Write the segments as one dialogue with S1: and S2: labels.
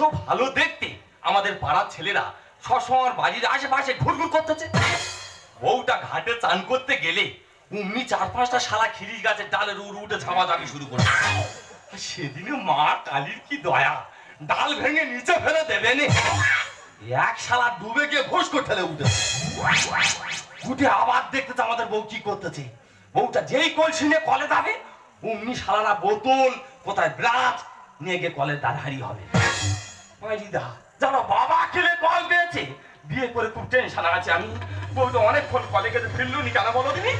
S1: এত ভালো দেখতে আমাদের পাড়ার ছেলেরা সবসময় বাড়ির আশেপাশে ঘুরঘুর করতেছে। বউটা ঘাটে চান করতে গেলে অমনি চার পাঁচটা শালা খিরিস গাছের ডালের উড়ে উঠে ঝামাঝামি শুরু করে। সেদিনে মা কালীর কি দয়া, ডাল ভেঙে নিচে ফেলে দেবে এক শালা ডুবে গিয়ে ভোস করে ঠেলে উঠেছে। উঠে আবার দেখতেছে আমাদের বউ কি করতেছে। বউটা যেই কলসি নিয়ে কলে যাবে অমনি শালারা বোতল, কোথায় ব্রাশ নিয়ে গিয়ে কলের দ্বার হারিয়ে হবে। জানো, বাবা খেলে কল পেয়েছে। বিয়ে করে খুব টেনশন আছে আমি। বউটা অনেকক্ষণ কলে গেছে ফিরলুনি কেন বলো তুমি?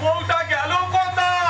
S1: বউটা গেল কোথায়?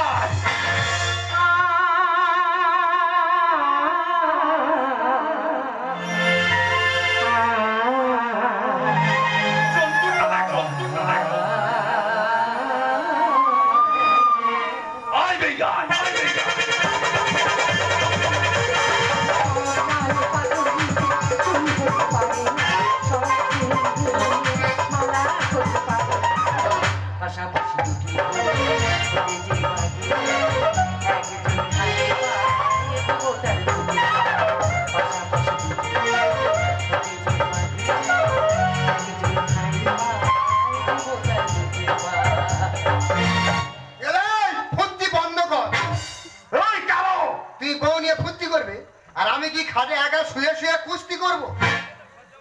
S2: খাটে একা শুয়ে শুয়ে কুস্তি করব?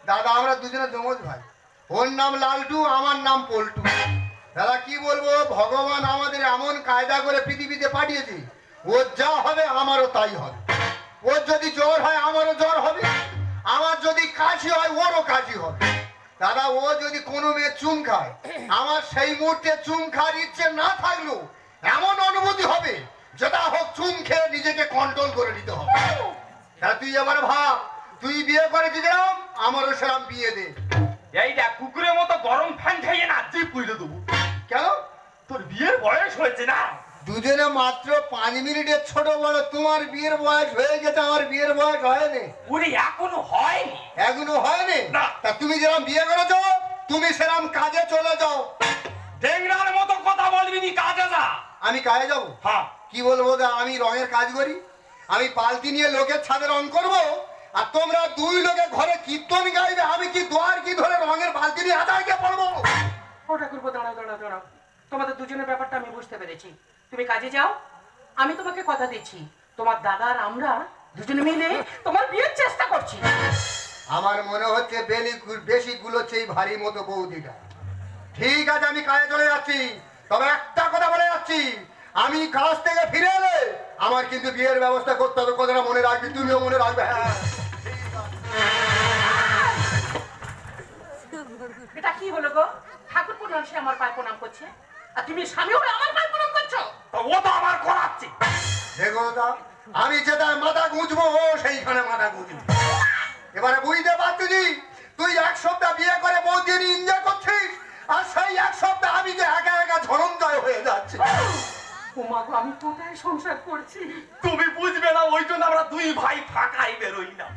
S2: দাদা, আমরা দুজনে জমজ ভাই। ওর নাম লালটু, আমার নাম পল্টু। দাদা, কি বলব? ভগবান আমাদের এমন কায়দা করে পৃথিবীতে পাঠিয়েছে, ওর যা হবে আমারও তাই হবে। ওর যদি জ্বর হয়, আমারও জ্বর হবে। আমার যদি কাশি হয়, ওরও কাশি হবে। দাদা, ও যদি কোনো মেয়ে চুম খায়, আমার সেই মুহূর্তে চুম খাওয়ার ইচ্ছে না থাকলেও এমন অনুভূতি হবে যেটা হোক চুম খেয়ে নিজেকে কন্ট্রোল করে নিতে হবে। তা তুই এবার ভাব। তুই বিয়ে করে দিলাম আমারও সেরাম বিয়ে দে।
S1: এই দেখ কুকুরের মতো গরম ফ্যান খাইয়ে না জিপ পুইলে দেবো।
S2: কেন?
S1: তোর বিয়ের বয়স হয়েছে না?
S2: দুজনে মাত্র পাঁচ মিনিটের ছোট বড় তোমার বিয়ের বয়স হয়ে গেছে আমার বিয়ের বয়স হয়নি।
S1: ওরে এখনও হয়নি?
S2: এখনও হয়নি?
S1: না।
S2: তা তুমি যেরকম বিয়ে করেছ তুমি সেরকম কাজে চলে যাও।
S1: ডেংরার মতো কথা বলবি নি কাজে যা।
S2: আমি কাজে যাব?
S1: হ্যাঁ।
S2: কি বলব আমি রঙের কাজ করি। আমি বালতি নিয়ে লোকের ছাদে রং করব আর তোমরা দুই লোকে ঘরে কীর্তন গাইবে আমি কি দোয়ার কি ধরে রঙের বালতি নিয়ে আদায়কে পড়ব?
S3: ও ঠাকুরপো দাঁড়াও দাঁড়াও দাঁড়াও। তোমাদের দুজনের ব্যাপারটা আমি বুঝতে পেরেছি। তুমি কাজে যাও আমি তোমাকে কথা দিচ্ছি। তোমার দাদা আর আমরা দুজনে মিলে তোমার বিয়ের চেষ্টা করছি।
S2: আমার মনে হচ্ছে বেলি বেশি গুলোচ্ছে এই ভারী মতো বৌদিটা। ঠিক আছে আমি কাজে চলে যাচ্ছি। তবে একটা কথা বলে যাচ্ছি। আমি কাজ থেকে ফিরে এলে আমার কিন্তু বিয়ের ব্যবস্থা করতে হবে কথাটা মনে রাখবি তুমিও মনে রাখবে হ্যাঁ।
S3: এটা কি হলো গো? ঠাকুর প্রণাম সে আমার পায়ে প্রণাম করছে? আর তুমি স্বামী হয়ে আমার পায়ে প্রণাম করছ?
S1: ও তো আমার করাচ্ছে।
S2: দেখো দা আমি যেটায় মাথা গুঁজবো ও সেইখানে মাথা গুঁজবে। এবারে বুঝতে পারছি তুই এক সপ্তাহ বিয়ে করে বৌদি এনজয় করছিস আর সেই এক সপ্তাহ আমি যে একা একা ঝরঞ্জয় হয়ে যাচ্ছি।
S3: ওমা গো আমি কোথায় সংসার করছি?
S1: তুমি বুঝবে না ওই জন্য আমরা দুই ভাই ফাঁকাই বেরোই না।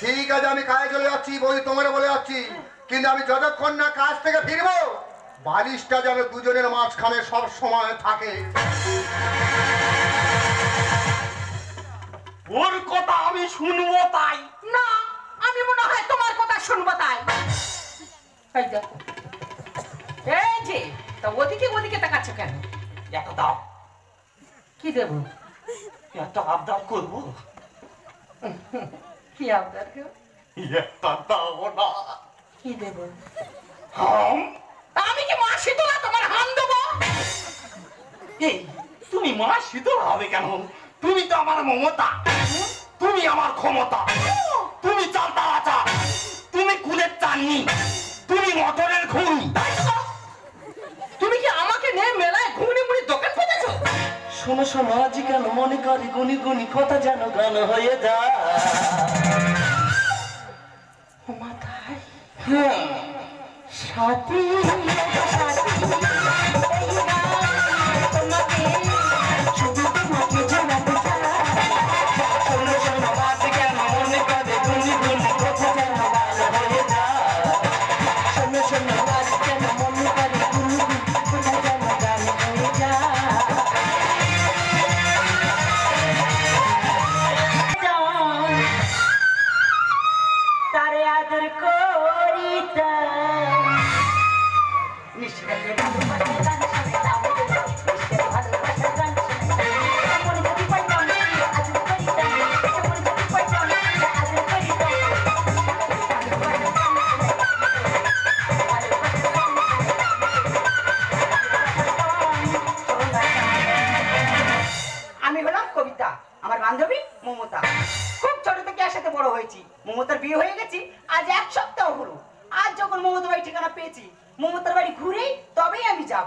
S2: ঠিক আছে আমি কাজে চলে যাচ্ছি বৌদি তোমার বলে যাচ্ছি। কিন্তু আমি যতক্ষণ না কাজ থেকে ফিরবো বালিশটা যেন দুজনের মাঝখানে সব সময় থাকে।
S1: ওর কথা আমি শুনব তাই।
S3: না আমি মনে হয় তোমার কথা শুনব তাই। এই এই যে তা ওদিকে ওদিকে তাকাচ্ছ কেন?
S1: এত দাও।
S3: কি দেবো?
S1: এত আবদার করব?
S3: কি আবদার?
S1: একটা দাও না।
S3: কি দেবো?
S1: হাম?
S3: তা আমি কি মা শীতলা তোমার হাম দেবো?
S1: এই তুমি মা শীতল হবে কেন? তুমি তো আমার মমতা। তুমি আমার ক্ষমতা। তুমি চালতা আচা তুমি কুলের চাননি তুমি মটরের ঘুম
S4: শোনো সমাজ কেন মনে করে গুনি গুনি কথা যেন গান হয়ে যায়? হ্যাঁ। সাথী।
S5: সাথী। হলাম কবিতা। আমার বান্ধবী মমতা। খুব ছোট থেকে একসাথে বড় হয়েছি। মমতার বিয়ে হয়ে গেছি, আজ এক সপ্তাহ হলো। আজ যখন মমতার বাড়ি ঠিকানা পেয়েছি, মমতার বাড়ি ঘুরেই তবেই আমি যাব।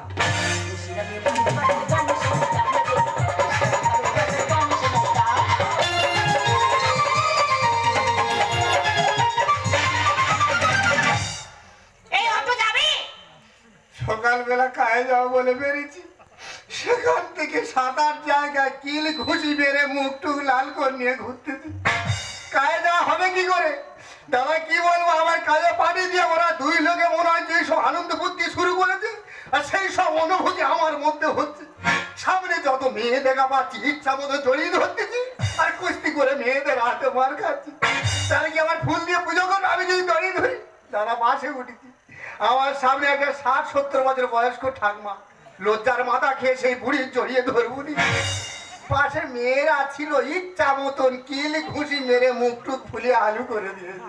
S2: সকালবেলা খায় যাব বলে বেরিয়েছি। সেখান থেকে সাত জায়গায় কিল ঘুষি বেড়ে মুখ টুক লাল করে নিয়ে ঘুরতেছি কায়ে যাওয়া হবে কি করে? দাদা, কি বলব? আমার কাজে পাঠিয়ে দিয়ে ওরা দুই লোকে মনে হয় যে সব আনন্দ ফুর্তি শুরু করেছে আর সেই সব অনুভূতি আমার মধ্যে হচ্ছে। সামনে যত মেয়ে দেখা পাচ্ছি ইচ্ছা মতো জড়িয়ে ধরতেছি, আর কুস্তি করে মেয়েদের হাতে মার খাচ্ছি। তাহলে কি আমার ফুল দিয়ে পুজো করব? আমি যদি জড়িয়ে ধরি দাদা বাসে উঠেছি। আমার সামনে একটা ষাট, সত্তর বছর বয়স্ক ঠাকমা। লজ্জার মাথা খেয়ে সেই বুড়ি জড়িয়ে ধরবুনি। পাশে মেয়েরা ছিল, ইচ্ছা মতন কিল ঘুষি মেরে মুখ টুক ফুলে আলু করে দিয়েছে।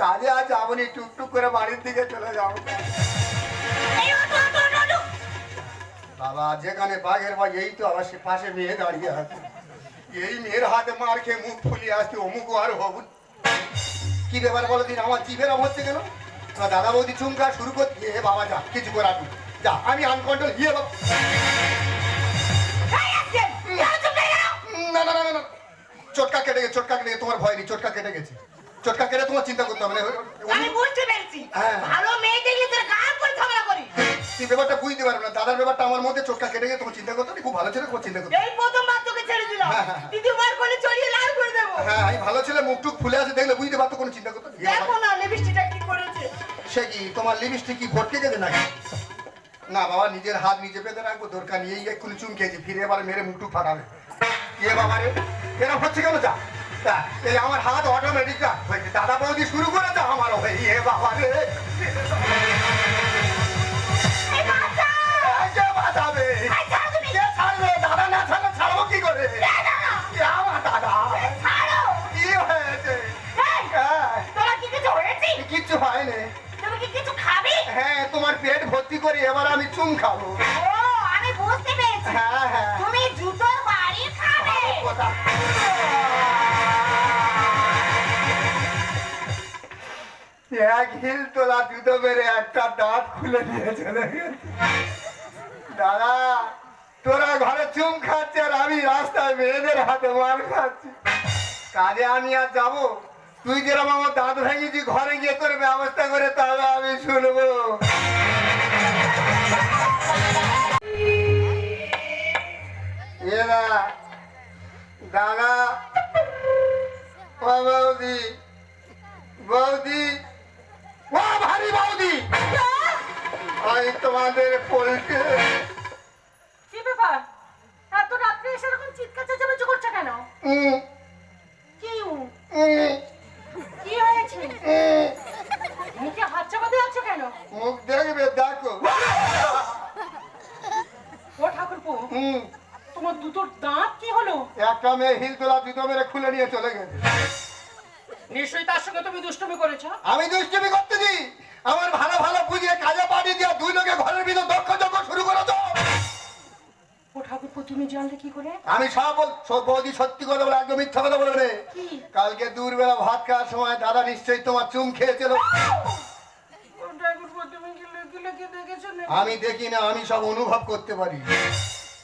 S2: কাজে আজ যাবনি, টুকটুক করে বাড়ির দিকে চলে যাব। বাবা, যেখানে বাঘের ভাই এই তো আবার সে পাশে মেয়ে দাঁড়িয়ে আছে। এই মেয়ের হাতে মার খেয়ে মুখ ফুলিয়ে আসছে, অমুক আর হবু কি ব্যাপার বলো দিন, আমার জিভের আম হচ্ছে কেন দাদা বৌদি চুমকা শুরু করতে বাবা, যা, কিছু করার। যা আমি আনকন্ট্রোল ইয়ে বাবা না না না না, চটকা কেটে গেছে চটকা কেটে তোমার ভয় নেই চটকা কেটে গেছে। চটকা কেটে তোমার চিন্তা করতে হবে না।
S5: আমি বুঝতে পেরেছি।
S2: হ্যাঁ।
S5: ভালো মেয়ে দেখলে তোর গান করে ঝগড়া করি
S2: তুই ব্যাপারটা বুঝতে পারবে না। দাদার ব্যাপারটা আমার মধ্যে চটকা কেটে গেছে তোমার চিন্তা করতে খুব ভালো ছেলে তোমার চিন্তা করতে।
S5: এই প্রথমবার তোকে ছেড়ে দিলাম।
S2: হ্যাঁ, হ্যাঁ, হ্যাঁ।
S5: দ্বিতীয়বার করলে চড়িয়ে লাল করে দেবো।
S2: হ্যাঁ আমি ভালো ছেলে মুখ টুক ফুলে আছে দেখলে বুঝতে পারতো কোনো চিন্তা করতে
S5: দেখো না লিপস্টিকটা কি করেছে।
S2: সে কি তোমার লিপস্টিক কি ভটকে গেছে নাকি? না বাবা নিজের হাত নিজে পেতে রাখব দরকার নিয়ে এক্ষুনি চুম খেয়েছি ফিরে এবার মেরে মুখটুক ফাটাবে। এ বাবা রে এরকম হচ্ছে কেন যা? এই আমার হাত অটোমেটিক যা। হয়েছে দাদা বৌদি শুরু করে দাও আমারও। হয়ে এ বাবা রে। বাঁচাবে? ভর্তি করি এবার আমি চুম খাব
S5: আমি বুঝতে পেরেছি।
S2: হ্যাঁ হ্যাঁ
S5: তুমি জুতোর বাড়ি খাবে।
S2: কথা। এক হিল তোলা জুতো মেরে একটা দাঁত খুলে দিয়ে চলে গেছে দাদা তোরা ঘরে চুম খাচ্ছে আর আমি রাস্তায় মেয়েদের হাতে মার খাচ্ছি কাজে আমি আর যাব তুই যেরকম আমার দাঁত ভেঙেছি ঘরে গিয়ে তোর ব্যবস্থা করে তবে আমি শুনব এরা দাদা ও বৌদি বৌদি। ও ভারী বৌদি। আমি তোমাদের পোল্টে।
S3: কি ব্যাপার? এত রাত্রে এসে এরকম চিৎকার চেঁচামেচি করছে কেন? কি? কি হয়েছে? মুখে হাত চাপা দিয়ে আছো কেন?
S2: মুখ দেখবে দেখো।
S3: ও ঠাকুরপো
S2: উম,
S3: দুটোর দাঁত কি হলো?
S2: একটা মেয়ে হিল তোলা জুতো মেরে খুলে নিয়ে চলে গেছে।
S3: নিশ্চয়ই তার সঙ্গে তুমি দুষ্টুমি করেছ?
S2: আমি দুষ্টুমি করতেছি আমার ভালো ভালো বুঝিয়ে কাজে পাঠিয়ে দিয়ে দুই লোকে ঘরের ভিতর দক্ষ দক্ষ শুরু করে দাও।
S3: ও ঠাকুরপো তুমি জানলে কি করে?
S2: আমি সব বল বৌদি সত্যি কথা বলে একদম মিথ্যা কথা বলবে। কালকে দূরবেলা ভাত খাওয়ার সময় দাদা নিশ্চয়ই তোমার চুম খেয়েছিল। আমি দেখি না আমি সব অনুভব করতে পারি।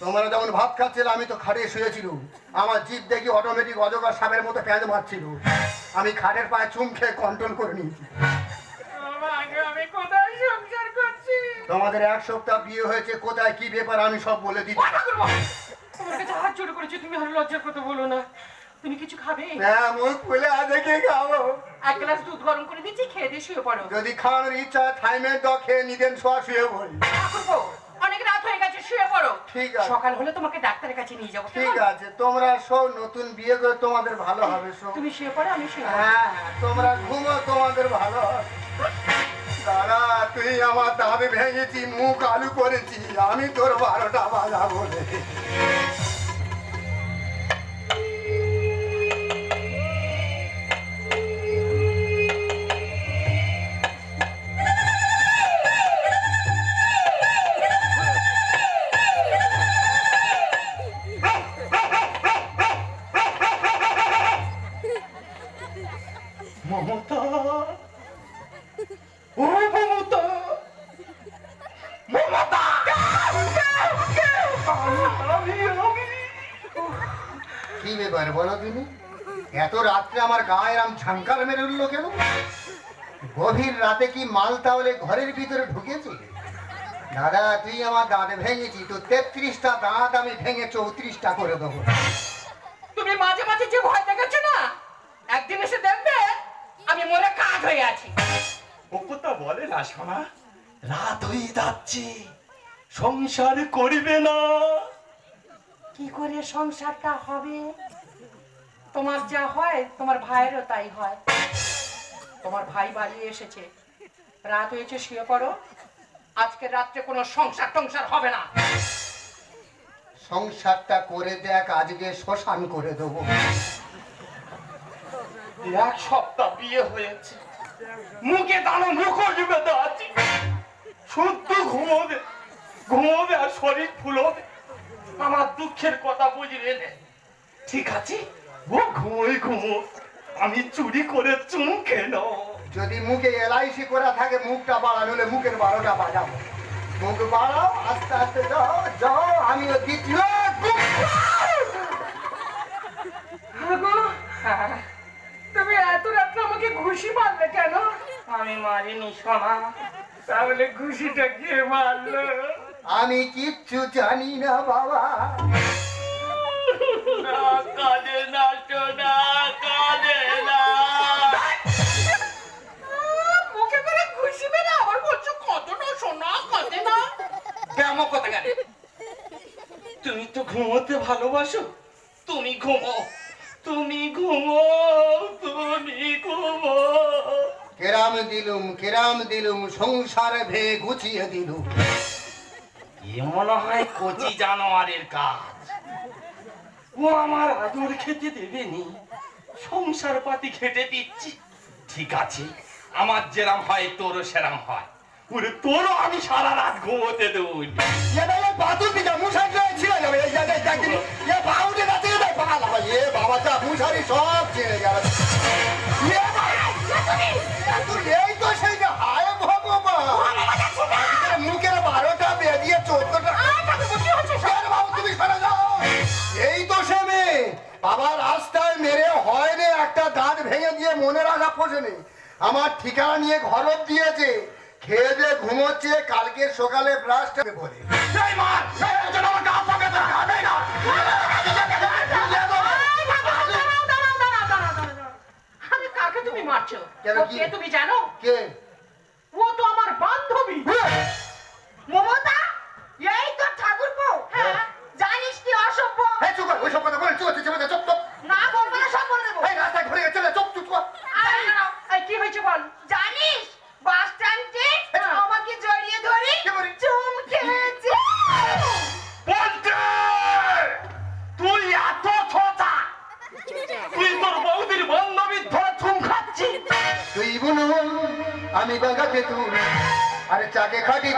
S2: তোমরা যেমন ভাত খাচ্ছিল আমি তো খাটে শুয়েছিল। আমার জিভ দেখি অটোমেটিক অজগর সাপের মতো প্যাঁচ মারছিল। আমি খাটের পায়ে চুম খেয়ে কন্ট্রোল করে নিয়েছি। তোমাদের এক সপ্তাহ বিয়ে হয়েছে কোথায় কি ব্যাপার আমি সব বলে দিচ্ছি।
S3: ঠাকুরপো তোমার কাছে হাত জোড় করেছি তুমি আর লজ্জার কথা বলো না। তুমি কিছু খাবে?
S2: হ্যাঁ মুখ খুলে আজকে কে খাব।
S3: এক গ্লাস দুধ গরম করে দিচ্ছি খেয়ে দিয়ে শুয়ে পড়ো।
S2: যদি খাওয়ানোর ইচ্ছা থাইমের দ খেয়ে নিদেন শোয়া শুয়ে পড়ি।
S3: অনেক রাত হয়ে গেছে শুয়ে পড়ো।
S2: ঠিক আছে।
S3: সকাল হলে তোমাকে ডাক্তারের কাছে নিয়ে যাব
S2: ঠিক আছে তোমরা সব নতুন বিয়ে করে তোমাদের ভালো হবে সব
S3: তুমি শুয়ে পড়ো আমি শুয়ে হ্যাঁ
S2: হ্যাঁ তোমরা ঘুমো তোমাদের ভালো হবে। দাদা তুই আমার দাবি ভেঙেছি মুখ আলু করেছি আমি তোর বারোটা বাজাবো রে। ঝাঙ্কার মেরে উঠল কেন? গভীর রাতে কি মাল তাহলে ঘরের ভিতরে ঢুকেছে? দাদা তুই আমার দাঁত ভেঙেছি তো তেত্রিশটা দাঁত আমি ভেঙে চৌত্রিশটা করে দেবো।
S3: তুমি মাঝে মাঝে যে ভয় দেখাচ্ছ না একদিন এসে দেখবে আমি মনে কাজ হয়ে আছি।
S1: ও কথা বলে না শোনা রাত হয়ে যাচ্ছে সংসার করিবে না।
S3: কি করে সংসারটা হবে? তোমার যা হয় তোমার ভাইয়েরও তাই হয়। তোমার ভাই বাড়ি এসেছে। রাত হয়েছে শুয়ে পড়ো। আজকে রাত্রে কোনো সংসার টংসার হবে না।
S2: সংসারটা করে দেখ আজকে শ্মশান করে দেবো।
S1: এক সপ্তাহ বিয়ে হয়েছে। মুখে দানো মুখ বেঁধে আছে। শুদ্ধ ঘুমোবে ঘুমোবে আর শরীর ফুলবে। আমার দুঃখের কথা বুঝবে নে। ঠিক আছে? ও ঘুমোই ঘুমো আমি চুরি করে চুম খেল
S2: যদি মুখে এলআইসি করা থাকে মুখটা বাড়ানো হলে মুখের বারোটা বাজাবো মুখ বাড়াও আস্তে আস্তে যাও যাও আমিও দ্বিতীয়
S3: তুমি এত রাত্রে আমাকে ঘুষি মারলে কেন? আমি মারিনি সোনা। তাহলে ঘুষিটা কে মারলো?
S2: আমি কিচ্ছু জানি না বাবা।
S1: না কাঁদে না ব্যায়াম কথা গেলে তুমি তো ঘুমোতে ভালোবাসো তুমি ঘুমো তুমি ঘুমো তুমি ঘুমো।
S2: কেরাম দিলুম কেরাম দিলুম সংসার ভে গুছিয়ে দিলুম।
S1: এ মনে হয় কচি জানোয়ারের কাজ। ও আমার আদর খেতে দেবেনি সংসার পাতি খেতে দিচ্ছি। ঠিক আছে আমার যেরাম হয় তোরও সেরাম হয়। ওরে তোরও আমি সারা রাত ঘুমোতে
S2: বাতুল দিকে ছিল এই জায়গায় এ বাউডে নাচে দেয় পালা এ বাবাটা মুশারি সব ছেড়ে গেল। এ বাবা, তুই এই তো সেই যে হায় ভগবান। মুখের বারোটা বেরিয়ে চোদ্দটা তুমি সরে যাও। এই তো সে মেয়ে। বাবা রাস্তায় মেরে হয় রে একটা দাঁত ভেঙে দিয়ে মনে রাখা আমার ঠিকানা নিয়ে ঘরত দিয়েছে খেয়ে যে ঘুমোচ্ছে কালকে সকালে ব্রাশটা
S3: কাকে তুমি মারছো?
S2: কে
S3: তুমি জানো?
S2: কে?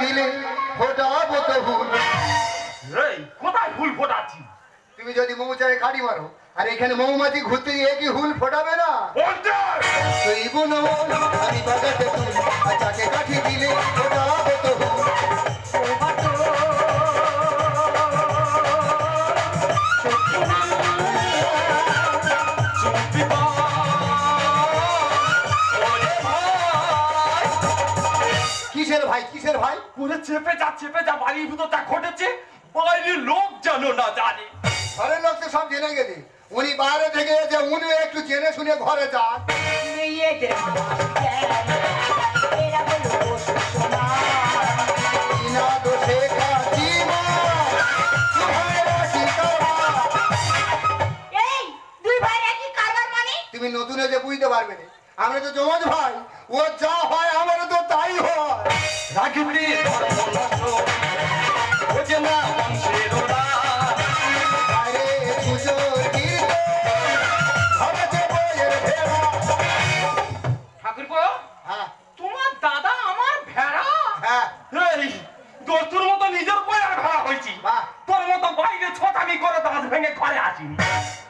S2: দিলে ফোটাবো তো ভুল।
S1: এই কোথায় ভুল ফোটাচ্ছি
S2: তুমি যদি মৌচারে কাটি মারো আর এখানে মৌমাছি ঘুরতে গিয়ে কি হুল ফোটাবে না? তুই বুনো আমি বাগাতে তুই কাঠি দিলে ফোটাবো
S1: পুরো চেপে যা চেপে যা বাড়ির ভিতর যা ঘটেছে বাইরের লোক জানো না জানে।
S2: ঘরের লোক তো সব জেনে গেছে উনি বাইরে থেকে এসে উনি একটু জেনে শুনে ঘরে যান।
S5: বলো মানে?
S2: তুমি নতুন এসে বুঝতে পারবে না। আমরা তো জমজ ভাই ও যা হয় আমারও তো
S1: রাখিবি ধর্ম নষ্ট বোঝে না বংশের ওরা
S2: হ্যাঁ।
S3: তোমার দাদা আমার ভেড়া?
S2: হ্যাঁ।
S1: এই তোর তোর মতো নিজের বইয়ের ভেড়া হয়েছি।
S2: বাহ।
S1: তোর মতো বাইরে ছোটামি করে দাঁত ভেঙে ঘরে আসিনি।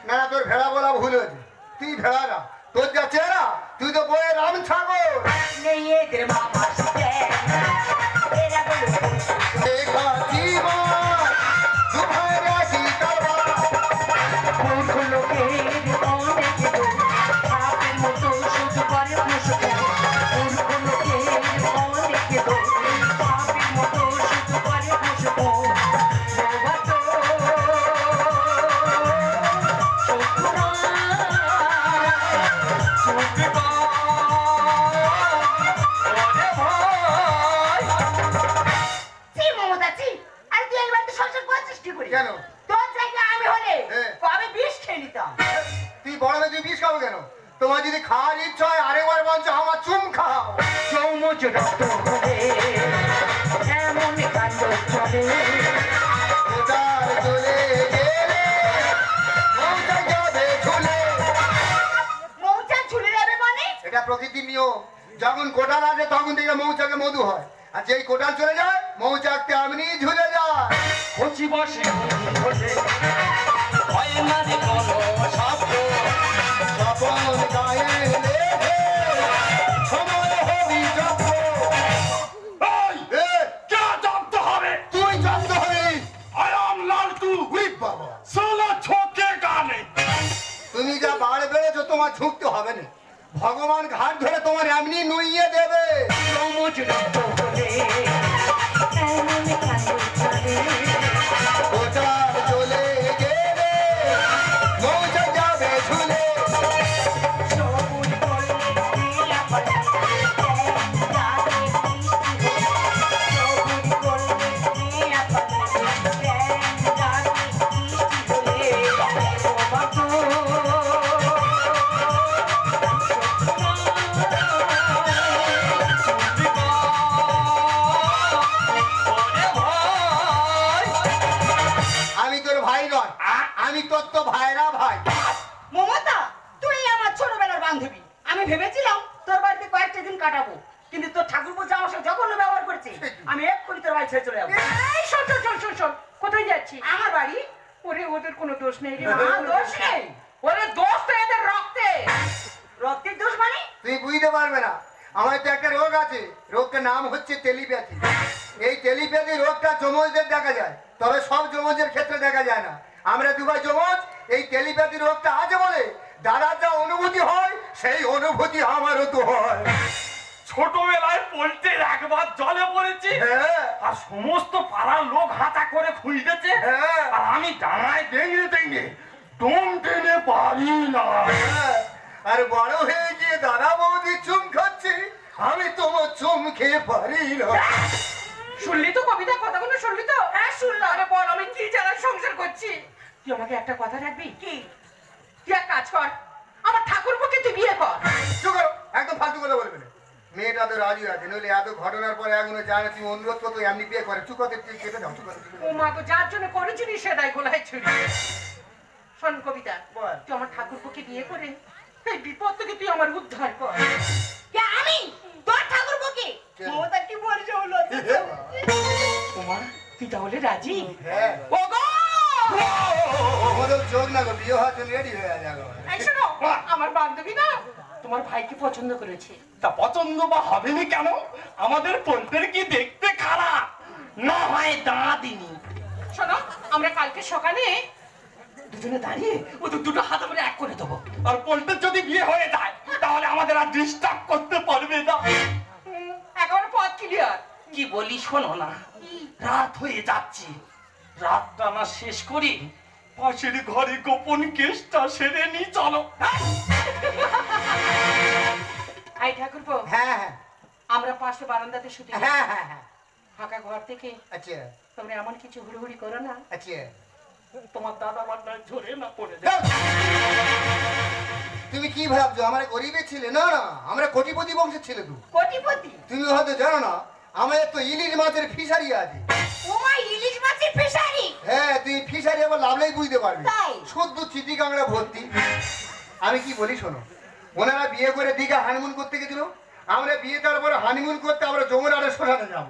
S2: না তোর ভেড়া বলা ভুল হয়েছে। তুই ভেড়া না। তোর যা চেহারা তুই তো বইয়ের রাম ছাগল।
S5: মামা এরা কেন?
S2: তোর জায়গায় আমি হলে
S5: হ্যাঁ। কবে বিষ খেয়ে নিতাম।
S2: তুই বড় হয়ে তুই বিষ খাব কেন? তোমার যদি খাওয়ার ইচ্ছা হয় আরেকবার বঞ্চ আমার চুম খাও।
S4: চৌমচ রক্ত হবে এমন কাণ্ড
S5: মানে?
S2: এটা প্রকৃতির নিয়ম। যখন কোটাল আসে, তখন থেকে মৌচাকে মধু হয়। আর যেই কোটাল চলে যায় মৌচাকতে এমনি ঝুলে যায়।
S1: এই
S2: টেলিপ্যাথি রোগটা যমজদের দেখা যায় তবে সব যমজের ক্ষেত্রে দেখা যায় না। আমরা দুবার যমজ এই টেলিপ্যাথি রোগটা আছে বলে দাদার যা অনুভূতি হয় সেই অনুভূতি আমারও তো হয়।
S1: ছোটবেলায় পোল্টের একবার জলে পড়েছি
S2: হ্যাঁ।
S1: আর সমস্ত পাড়ার লোক হাতা করে খুঁজতেছে
S2: হ্যাঁ।
S1: আর আমি ডাঙায় ডেঙে ডেঙে টুম টেনে পারি না।
S2: হ্যাঁ, আর বড় হয়ে গিয়ে দাদা বৌদি চুম খাচ্ছে আমি তোমার চুম খেয়ে পারি না।
S3: শুনলি তো কবিতা? কথাগুলো শুনলি তো? হ্যাঁ শুনলাম। আরে বল আমি কি জানার সংসার করছি? তুই আমাকে একটা কথা রাখবি? কি? তুই এক কাজ কর। আমার ঠাকুরপোকে তুই বিয়ে কর।
S2: চুপ করো, একদম ফালতু কথা বলবে না। মেয়েটা তো রাজি আছে নইলে এত ঘটনার পরে এখনও জানে তুমি অনুরোধ করতো এমনি বিয়ে করে। চুপ করতে তুই কেটে যাও চুপ করতে
S3: ও মা গো যার জন্য করেছিলি সেটাই গোলায় ছুরি। শোন কবিতা
S2: বল।
S3: তুই আমার ঠাকুরপোকে বিয়ে করে এই বিপদ থেকে তুই আমার উদ্ধার কর।
S5: কে আমি? মমতা কি বলছে হলো
S3: ওমা? তুই তাহলে রাজি?
S2: হ্যাঁ।
S3: ও গো
S2: আমাদের চোখ না গো বিয়ে হওয়ার জন্য রেডি হয়ে যাব
S3: শোনো আমার বান্ধবী না তোমার ভাইকে পছন্দ করেছে।
S1: তা পছন্দ বা হবে না কেন? আমাদের পোল্টের কি দেখতে খারাপ? না হয় দাঁড়াদিনি
S3: শোনো আমরা কালকে সকালে দুজনে দাঁড়িয়ে ওদের দুটো হাত আমরা এক করে দেবো।
S1: আর পোল্টের যদি বিয়ে হয়ে যায় তাহলে আমাদের আর ডিস্টার্ব করতে পারবে না।
S3: ক্লিয়ার
S1: কি বলি শোনো না। রাত হয়ে যাচ্ছে। রাতটা না শেষ করি। পাশের ঘরে গোপন কেসটা সেরে নি চলো।
S3: আই ঠাকুরপো
S2: হ্যাঁ হ্যাঁ।
S3: আমরা পাশে বারান্দাতে শুতে
S2: হ্যাঁ হ্যাঁ হ্যাঁ।
S3: ফাঁকা ঘর থেকে
S2: আচ্ছা।
S3: তোমরা এমন কিছু হুড়ুহুড়ি করো না।
S2: আচ্ছা।
S1: তোমার দাদা মান্নায় ঝরে না পড়ে যায়।
S2: যাও। তুমি কি ভাবছ? আমরা গরিবের ছেলে? না না আমরা কোটিপতি বংশের ছেলে তো।
S5: কোটিপতি?
S2: তুমি হয়তো জানো না আমাদের তো ইলিশ মাছের ফিশারি আছে।
S5: ও মা ইলিশ মাছের ফিশারি?
S2: হ্যাঁ তুমি ফিশারি আবার লাভলেই বুঝতে পারবে।
S5: তাই?
S2: শুদ্ধ চিঠি কাংড়া ভর্তি। আমি কি বলি শোনো ওনারা বিয়ে করে দীঘা হানিমুন করতে গেছিল। আমরা বিয়ে দেওয়ার পরে হানিমুন করতে আমরা যমুনারে শ্মশানে যাব।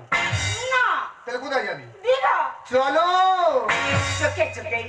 S5: না।
S2: তাহলে কোথায় যাবি?
S5: দীঘা।
S2: চলো!
S5: চোখে চোখে